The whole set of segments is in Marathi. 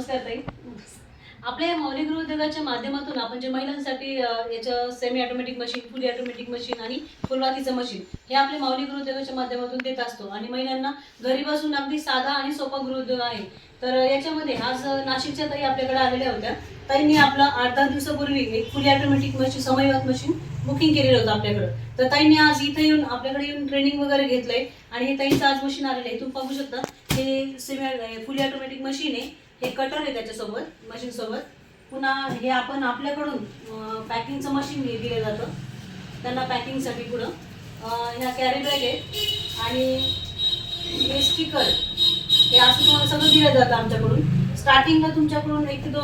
नमस्कार ताई. आपल्या या मौलिक गृहउद्योगाच्या माध्यमातून आपण जे महिलांसाठी याच्या याचं semi automatic machine fully automatic machine आणि फुलवातीचं मशीन हे आपल्या मौलिक गृह उद्योगाच्या माध्यमातून देत असतो. आणि महिलांना घरी बसून अगदी साधा आणि सोपा गृह उद्योग आहे. तर याच्यामध्ये आज नाशिकच्या ताई आपल्याकडे आलेल्या होत्या. ताईंनी आपलं आठ दहा दिवसापूर्वी एक फुली ऑटोमॅटिक मशीन समयवात मशीन बुकिंग केलेलं होतं आपल्याकडं. तर ताईंनी आज इथे येऊन आपल्याकडे येऊन ट्रेनिंग वगैरे घेतलंय. आणि हे ताईंचं आज मशीन आलेलं आहे. तुम्ही पाहू शकता हे सेमी फुली ऑटोमॅटिक मशीन आहे. हे कटर आहे त्याच्यासोबत मशीन सोबत. पुन्हा हे आपण आपल्याकडून पॅकिंगचं मशीन दिलं जातं. त्यांना पॅकिंगसाठी पुढं. ह्या कॅरी बॅग आहेत आणि हे स्टिकर हे असं तुम्हाला सगळं दिलं जातं आमच्याकडून. स्टार्टिंगला तुमच्याकडून एक ते दो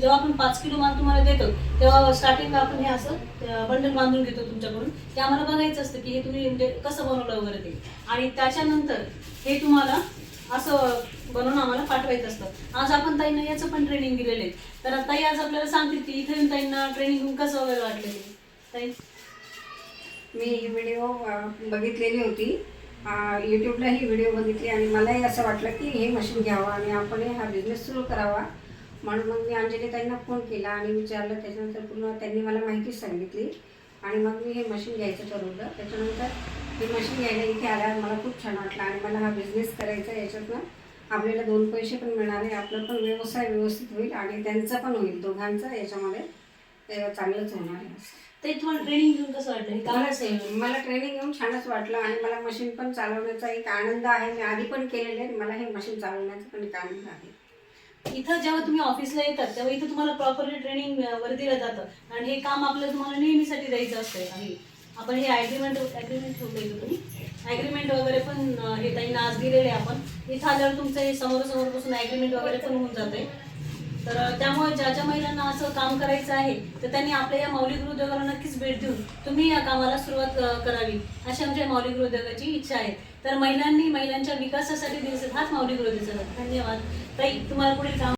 जेव्हा आपण पाच किलो माल तुम्हाला देतो तेव्हा स्टार्टिंगला आपण हे असं बंडल बांधून घेतो तुमच्याकडून. ते आम्हाला बघायचं असतं की हे तुम्ही म्हणजे कसं बनवलं वगैरे ते. आणि त्याच्यानंतर हे तुम्हाला असं बनवून आम्हाला पाठवायचं असतं. आज आपण ताईंना याचं पण ट्रेनिंग दिलेलं आहे. तर ताई आज आपल्याला सांगतील की इथे येऊन ताईंना ट्रेनिंग घेऊन कसं वगैरे वाटलं ते ताई? मी ही व्हिडिओ बघितलेली होती. यूट्यूबला ही व्हिडिओ बघितली आणि मलाही असं वाटलं की हे मशीन घ्यावं आणि आपण हा बिझनेस सुरू करावा. म्हणून मग मी अंजली ताईंना फोन केला आणि विचारलं. त्याच्यानंतर पूर्ण त्यांनी मला माहिती सांगितली. आणि मग मी हे मशीन घ्यायचं ठरवलं. त्याच्यानंतर हे मशीन घ्यायला इथे आल्यावर मला खूप छान वाटलं आणि मला हा बिझनेस करायचा याच्यातनं. आपल्याला दोन पैसे पण मिळणार आहे. आपला पण व्यवसाय व्यवस्थित होईल आणि त्यांचा पण होईल. दोघांचा याच्यामध्ये चांगलंच होणार आहे. ते तुम्हाला ट्रेनिंग घेऊन कसं वाटलं? मला ट्रेनिंग घेऊन छानच वाटलं आणि मला मशीन पण चालवण्याचा एक आनंद आहे. मी आधी पण केलेले आहे. मला हे मशीन चालवण्याचा पण एक आनंद आहे. इथं जेव्हा तुम्ही ऑफिसला येतात तेव्हा इथं तुम्हाला प्रॉपरली ट्रेनिंग वर दिलं जातं. आणि हे काम आपल्याला तुम्हाला नेहमीसाठी द्यायचं असतं. आणि आपण हे ॲग्रीमेंट ॲग्रीमेंट ठेवलं तुम्ही. ॲग्रीमेंट वगैरे पण हे ताईंना आज दिलेले आपण. इथं आल्यावर तुमचं हे समोरासमोर बसून ॲग्रीमेंट वगैरे पण होऊन जाते तर त्यामुळे ज्या ज्या महिलांना असं काम करायचं आहे तर त्यांनी आपल्या या मौलिक गृहद्योगाला नक्कीच भेट देऊन तुम्ही या कामाला सुरुवात करावी अशी आमच्या मौलिक गृह उद्योगाची इच्छा आहे. तर महिलांनी महिलांच्या विकासासाठी दिवस हाच मौलिक गृह धन्यवाद. ताई तुम्हाला पुढील काम